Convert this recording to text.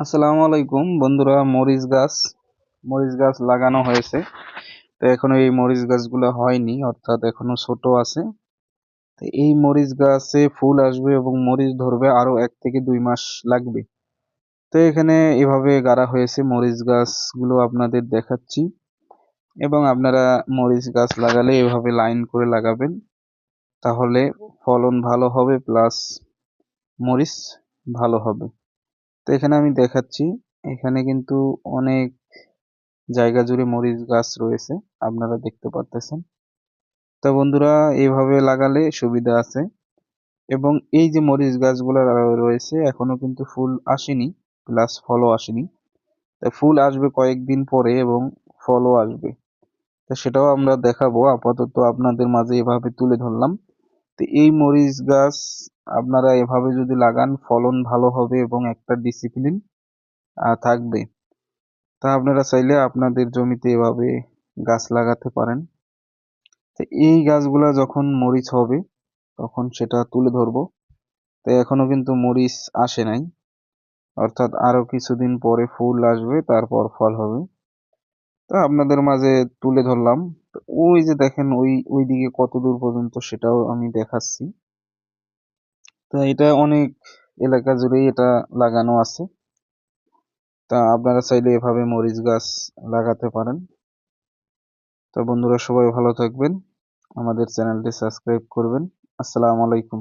আসসালামু আলাইকুম, বন্ধুরা, মরিচ গাছ। মরিচ গাছ লাগানো হয়েছে। তো এখনও এই মরিচ গাছগুলো হয়নি, অর্থাৎ এখনও ছোট আছে। তো এই মরিচ গাছে ফুল আসবে এবং মরিচ ধরবে আরও এক থেকে দুই মাস লাগবে। তো এখানে এভাবে গাড়া হয়েছে মরিচ গাছগুলো আপনাদের দেখাচ্ছি। এবং আপনারা মরিচ গাছ লাগালে এভাবে লাইন করে লাগাবেন। তাহলে ফলন ভালো হবে, প্লাস মরিচ ভালো হবে। তো এখানে আমি দেখাচ্ছি, এখানে কিন্তু অনেক জায়গা জুড়ে মরিচ গাছ রয়েছে, আপনারা দেখতে পারতেছেন। তো বন্ধুরা এইভাবে লাগালে সুবিধা আছে। এবং এই যে মরিচ গাছগুলো রয়েছে, এখনও কিন্তু ফুল আসেনি, প্লাস ফলও আসেনি। তো ফুল আসবে কয়েকদিন পরে এবং ফলও আসবে। তো সেটাও আমরা দেখাবো, আপাতত আপনাদের মাঝে এভাবে তুলে ধরলাম। তো এই মরিচ গাছ আপনারা এভাবে যদি লাগান, ফলন ভালো হবে এবং একটা ডিসিপ্লিন থাকবে। তা আপনারা চাইলে আপনাদের জমিতে এভাবে গাছ লাগাতে পারেন। তো এই গাছগুলা যখন মরিচ হবে, তখন সেটা তুলে ধরবো। তো এখনও কিন্তু মরিচ আসে নাই। অর্থাৎ আরও কিছুদিন পরে ফুল আসবে, তারপর ফল হবে। তো আপনাদের মাঝে তুলে ধরলাম। ওই যে দেখেন, ওই ওই দিকে কত দূর পর্যন্ত সেটাও আমি দেখাচ্ছি। তো এটা অনেক এলাকা জুড়েই এটা লাগানো আছে। তা আপনারা চাইলে এভাবে মরিচ গাছ লাগাতে পারেন। তো বন্ধুরা সবাই ভালো থাকবেন। আমাদের চ্যানেলটি সাবস্ক্রাইব করবেন। আসসালামু আলাইকুম।